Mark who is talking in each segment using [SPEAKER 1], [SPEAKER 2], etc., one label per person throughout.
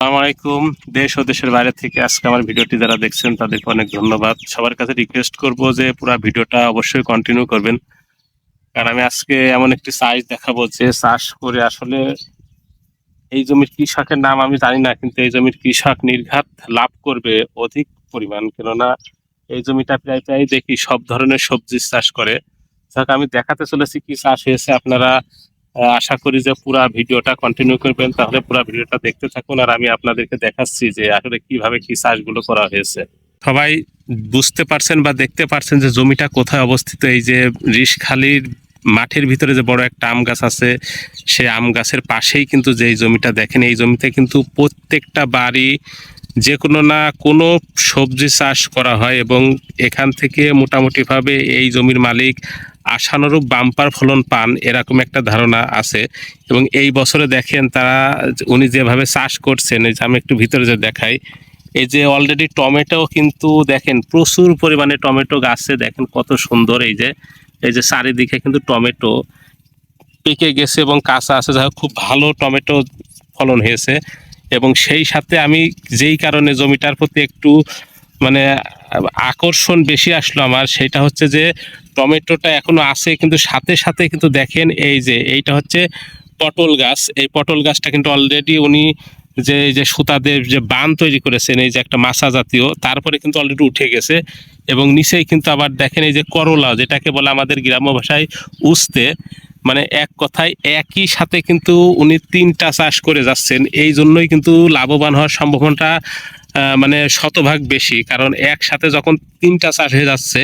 [SPEAKER 1] আসসালামু আলাইকুম। দেশ ও দেশের বাইরে থেকে আজকে আমার ভিডিওটি যারা দেখছেন, তাদেরকে অনেক ধন্যবাদ। সবার কাছে রিকোয়েস্ট করব যে পুরো ভিডিওটা অবশ্যই কন্টিনিউ করবেন। কারণ আমি আজকে এমন একটি সাইজ দেখাবো যে চাষ করে আসলে এই জমির কৃষকের নাম আমি জানি না, কিন্তু এই জমির কৃষক নির্ঘাত লাভ করবে অধিক পরিমাণ। কেননা এই জমিটা প্রায় প্রায় দেখি সব ধরনের সবজি চাষ করে। যাক, আমি দেখাতে চলেছি কি চাষ হয়েছে। আপনারা আশা করি যে পুরা ভিডিওটা কন্টিনিউ করবেন। তাহলে পুরা ভিডিওটা দেখতে থাকুন আর আমি আপনাদেরকে দেখাচ্ছি যে আসলে কীভাবে কি চাষগুলো করা হয়েছে। সবাই বুঝতে পারছেন বা দেখতে পারছেন যে জমিটা কোথায় অবস্থিত। এই যে রিসখালির মাঠের ভিতরে যে বড় একটা আম গাছ আছে সেই আম গাছের পাশেই কিন্তু যে জমিটা দেখেন, এই জমিতে কিন্তু প্রত্যেকটা বাড়ি যে কোনো না কোনো সবজি চাষ করা হয় এবং এখান থেকে মোটামুটিভাবে এই জমির মালিক আশানুরূপ বাম্পার ফলন পান, এরকম একটা ধারণা আছে। এবং এই বছরে দেখেন তারা, উনি যেভাবে চাষ করছেন, এই যে আমি একটু ভিতরে যে দেখাই, এই যে অলরেডি টমেটো কিন্তু দেখেন প্রচুর পরিমাণে টমেটো গাছে, দেখেন কত সুন্দর এই যে এই যে চারিদিকে কিন্তু টমেটো পেকে গেছে এবং কাঁচা আছে হোক, খুব ভালো টমেটো ফলন হয়েছে। এবং সেই সাথে আমি যেই কারণে জমিটার প্রতি একটু মানে আকর্ষণ বেশি আসলো আমার। সেটা হচ্ছে যে, টমেটোটা এখনও আছে, কিন্তু সাথে সাথে কিন্তু দেখেন এই যে, এইটা হচ্ছে পটল গাছ। এই পটল গাছটা কিন্তু অলরেডি উনি যে যে সুতাদের যে বান তৈরি করেছেন, এই যে একটা মাছা জাতীয়, তারপরে কিন্তু অলরেডি উঠে গেছে। এবং নিচেই কিন্তু আবার দেখেন এই যে করলা, যেটাকে বলে আমাদের গ্রাম্য ভাষায় উস্তে। মানে এক কথায় একই সাথে কিন্তু উনি তিনটা চাষ করে যাচ্ছেন। এই জন্যই কিন্তু লাভবান হওয়ার সম্ভাবনাটা মানে শতভাগ বেশি। কারণ একসাথে যখন তিনটা চাষ হয়ে যাচ্ছে,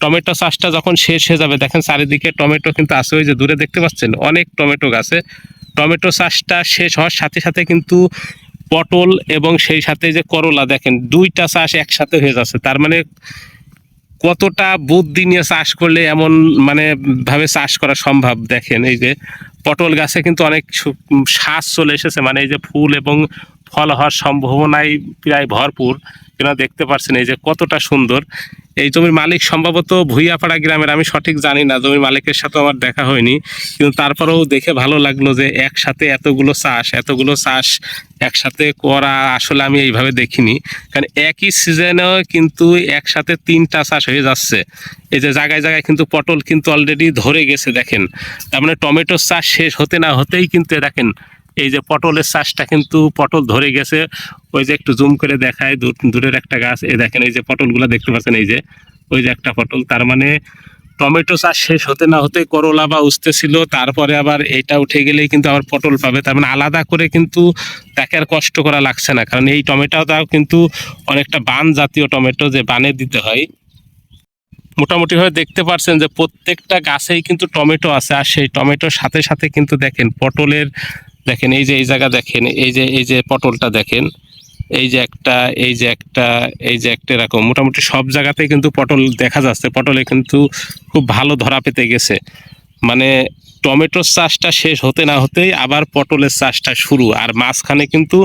[SPEAKER 1] টমেটো চাষটা যখন শেষ হয়ে যাবে, দেখেন চারিদিকে টমেটো কিন্তু আছে, ওই যে দূরে দেখতে পাচ্ছেন, অনেক টমেটো গাছে। টমেটো চাষটা শেষ হওয়ার সাথে সাথে কিন্তু পটল এবং সেই সাথে যে করলা, দেখেন দুইটা চাষ একসাথে হয়ে যাচ্ছে। তার মানে কতটা বুদ্ধি নিয়ে চাষ করলে এমন মানে ভাবে চাষ করা সম্ভব, দেখেন এই যে পটল গাছে কিন্তু অনেক শ্বাস চলে এসেছে। মানে এই যে ফুল এবং ফল হওয়ার সম্ভাবনায় প্রায় ভরপুর। কেন দেখতে পাচ্ছেন এই যে কতটা সুন্দর। এই জমির মালিক সম্ভবত ভুইয়াপাড়া গ্রামের, আমি সঠিক জানি না, জমির মালিকের সাথে আমার দেখা হয়নি। কিন্তু তারপরেও দেখে ভালো লাগল যে একসাথে এতগুলো চাষ এতগুলো চাষ, একসাথে করা আসলে আমি এইভাবে দেখিনি। কারণ একই সিজনেও কিন্তু একসাথে তিনটা চাষ হয়ে যাচ্ছে। এই যে জায়গায় জায়গায় কিন্তু পটল কিন্তু অলরেডি ধরে গেছে, দেখেন। তার মানে টমেটোর চাষ শেষ হতে না হতেই কিন্তু দেখেন এই যে পটলের চাষটা কিন্তু পটল ধরে গেছে। ওই যে একটু জুম করে দেখায় দূরের একটা গাছ। এই দেখেন, এই যে পটলগুলো দেখতে পাচ্ছেন, এই যে, ওই যে একটা পটল। তার মানে টমেটো চাষ শেষ হতে না হতে করলা বা উঠতে ছিল, তারপরে আবার এটা উঠে গেলেই কিন্তু আবার পটল পাবে। তার মানে আলাদা করে কিন্তু তাকে আর কষ্ট করা লাগছে না, কারণ এই টমেটোটাও কিন্তু অনেকটা বান জাতীয় টমেটো যে বানে দিতে হয়। মোটামুটিভাবে দেখতে পাচ্ছেন যে প্রত্যেকটা গাছেই কিন্তু টমেটো আছে, আর সেই টমেটোর সাথে সাথে কিন্তু দেখেন পটলের দেখেন, এই যে এই জায়গা দেখেন, এই যে এই যে পটলটা দেখেন, এই যে একটা, এই যে একটা, এই যে একটা এরকম। মোটামুটি সব জায়গাতেই কিন্তু পটল দেখা যাচ্ছে। পটলে কিন্তু খুব ভালো ধরা পেতে গেছে। মানে টমেটোর চাষটা শেষ হতে না হতেই আবার পটলের চাষটা শুরু। আর মাঝখানে কিন্তু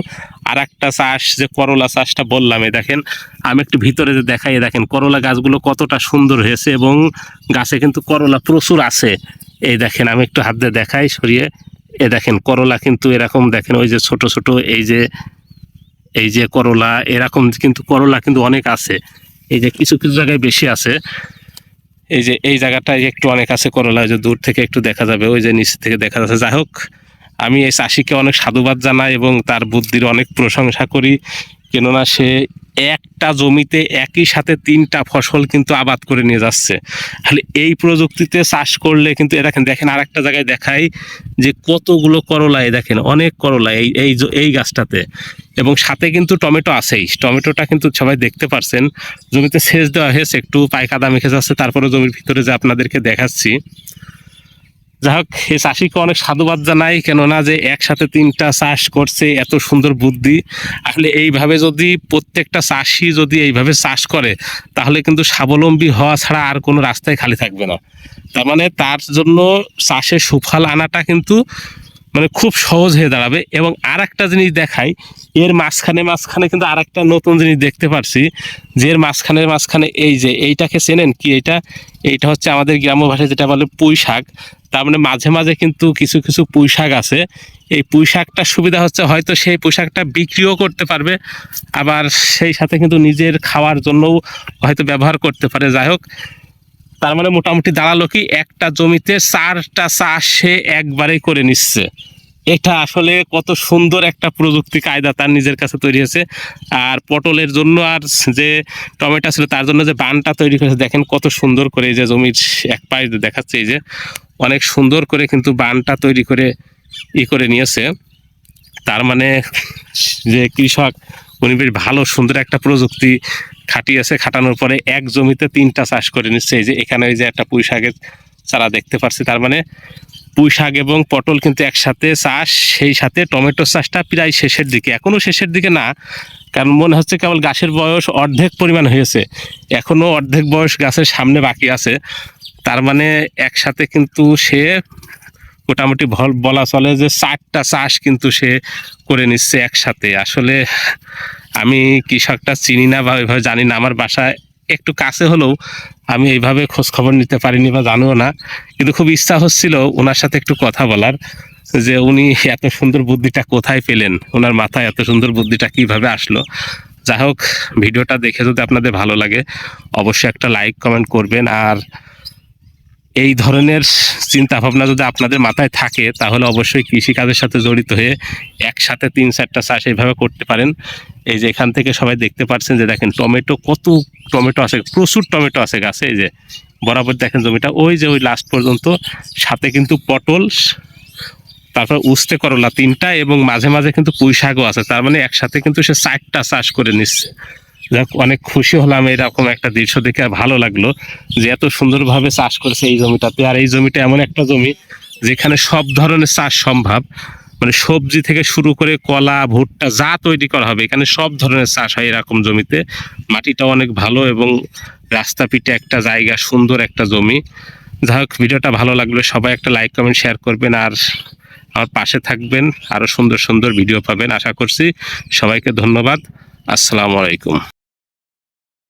[SPEAKER 1] আর একটা চাষ, যে করলা চাষটা বললাম, এই দেখেন, আমি একটু ভিতরে যে দেখাই দেখেন, করলা গাছগুলো কতটা সুন্দর হয়েছে এবং গাছে কিন্তু করলা প্রচুর আছে। এই দেখেন, আমি একটু হাত দিয়ে দেখাই, সরিয়ে। এ দেখেন, করলা কিন্তু এরকম দেখেন, ওই যে ছোট ছোট, এই যে এই যে করলা, এরকম কিন্তু করলা কিন্তু অনেক আছে। এই যে কিছু কিছু জায়গায় বেশি আছে। এই যে, এই জায়গাটায় একটু অনেক আছে করলা যে দূর থেকে একটু দেখা যাবে, ওই যে নিচ থেকে দেখা যাচ্ছে। যাই হোক, আমি এই চাষিকে অনেক সাধুবাদ জানাই এবং তার বুদ্ধির অনেক প্রশংসা করি। কেননা সে একটা জমিতে একই সাথে তিনটা ফসল কিন্তু আবাদ করে নিয়ে যাচ্ছে। তাহলে এই প্রযুক্তিতে চাষ করলে কিন্তু, এ দেখেন দেখেন আর একটা জায়গায় দেখাই যে কতগুলো করলা দেখেন, অনেক করলা এই এই এই গাছটাতে। এবং সাথে কিন্তু টমেটো আছেই। টমেটোটা কিন্তু সবাই দেখতে পারছেন। জমিতে সেচ দেওয়া হয়েছে, একটু পায়কাদা মেখে যাচ্ছে, তারপরে জমির ভিতরে যে আপনাদেরকে দেখাচ্ছি। যাই হোক এই চাষিকে অনেক সাধুবাদ জানাই, কেননা যে একসাথে তিনটা চাষ করছে, এত সুন্দর বুদ্ধি। আসলে এইভাবে যদি প্রত্যেকটা চাষি যদি এইভাবে চাষ করে, তাহলে কিন্তু স্বাবলম্বী হওয়া ছাড়া আর কোনো রাস্তায় খালি থাকবে না। তার মানে তার জন্য চাষের সুফল আনাটা কিন্তু মানে খুব সহজ হয়ে দাঁড়াবে। এবং আর একটা জিনিস দেখাই, এর মাঝখানে মাঝখানে কিন্তু আর একটা নতুন জিনিস দেখতে পারছি, যে এর মাঝখানে মাঝখানে এই যে, এইটাকে চেনেন কি এইটা? এইটা হচ্ছে আমাদের গ্রাম্য ভাষায় যেটা বলে পুঁই শাক। তার মানে মাঝে মাঝে কিন্তু কিছু কিছু পুঁই শাক আছে। এই পুঁই শাকটার সুবিধা হচ্ছে হয়তো সেই পুঁই শাকটা বিক্রিও করতে পারবে, আবার সেই সাথে কিন্তু নিজের খাওয়ার জন্যও হয়তো ব্যবহার করতে পারে। যাই হোক, তার মানে মোটামুটি দাঁড়াল কি একটা জমিতে চারটা চাষ সে একবারেই করে নিচ্ছে। এটা আসলে কত সুন্দর একটা প্রযুক্তি কায়দা তার নিজের কাছে তৈরি হয়েছে। আর পটলের জন্য আর যে টমেটো ছিল, তার জন্য যে বানটা তৈরি করেছে, দেখেন কত সুন্দর করে এই যে জমির এক পায়ে দেখাচ্ছে এই যে। অনেক সুন্দর করে কিন্তু বানটা তৈরি করে ই করে নিয়েছে। তার মানে যে কৃষক, উনি বেশ ভালো, সুন্দর একটা প্রযুক্তি খাটিয়েছে। খাটানোর পরে এক জমিতে তিনটা চাষ করে নিচ্ছে। এই যে এখানে ওই যে একটা পুঁই শাকের চারা দেখতে পাচ্ছি তার মানে পুঁই শাক এবং পটল কিন্তু একসাথে চাষ, সেই সাথে টমেটো চাষটা প্রায় শেষের দিকে। এখনও শেষের দিকে না, কারণ মনে হচ্ছে কেবল গাছের বয়স অর্ধেক পরিমাণ হয়েছে। এখনও অর্ধেক বয়স গাছের সামনে বাকি আছে। তার মানে একসাথে কিন্তু সে মোটামুটি বলা চলে যে চারটা চাষ কিন্তু সে করে নিচ্ছে একসাথে। আসলে আমি কৃষকটা চিনি না বা ওইভাবে জানি না। আমার বাসায় একটু কাছে হলেও আমি এইভাবে খোঁজ খবর নিতে পারিনি বা জানিও না। কিন্তু খুব ইচ্ছা হচ্ছিল ওনার সাথে একটু কথা বলার, যে উনি এত সুন্দর বুদ্ধিটা কোথায় পেলেন? ওনার মাথায় এত সুন্দর বুদ্ধিটা কীভাবে আসলো? যাই হোক, ভিডিওটা দেখে যদি আপনাদের ভালো লাগে, অবশ্যই একটা লাইক, কমেন্ট করবেন। আর এই ধরনের চিন্তা ভাবনা যদি আপনাদের মাথায় থাকে, তাহলে অবশ্যই কৃষিকাজের সাথে জড়িত হয়ে একসাথে তিন চারটা চাষ এইভাবে করতে পারেন। এই যে এখান থেকে সবাই দেখতে পাচ্ছেন যে দেখেন টমেটো কত টমেটো আছে, প্রচুর টমেটো আছে গাছে, এই যে বরাবর দেখেন জমিটা, ওই যে ওই লাস্ট পর্যন্ত। সাথে কিন্তু পটল, তারপর উস্তে করলা তিনটা এবং মাঝে মাঝে কিন্তু পুঁই শাকও আছে, তার মানে একসাথে কিন্তু সে চারটা চাষ করে নিচ্ছে। যাক, অনেক খুশি হলাম এরকম একটা দৃশ্য দেখে ভালো লাগল যে এত সুন্দরভাবে চাষ করেছে এই জমিটাতে। আর এই জমিটা এমন একটা জমি যেখানে সব ধরনের চাষ সম্ভব। মানে সবজি থেকে শুরু করে কলা, ভুট্টা, যা তৈরি করা হবে, এখানে সব ধরনের চাষ হয় এরকম জমিতে। মাটিটা অনেক ভালো এবং রাস্তা পিঠে একটা জায়গা, সুন্দর একটা জমি। যাই হোক, ভিডিওটা ভালো লাগলে সবাই একটা লাইক, কমেন্ট, শেয়ার করবেন আর আমার পাশে থাকবেন। আরও সুন্দর সুন্দর ভিডিও পাবেন। আশা করছি সবাইকে ধন্যবাদ। আসসালামু আলাইকুম।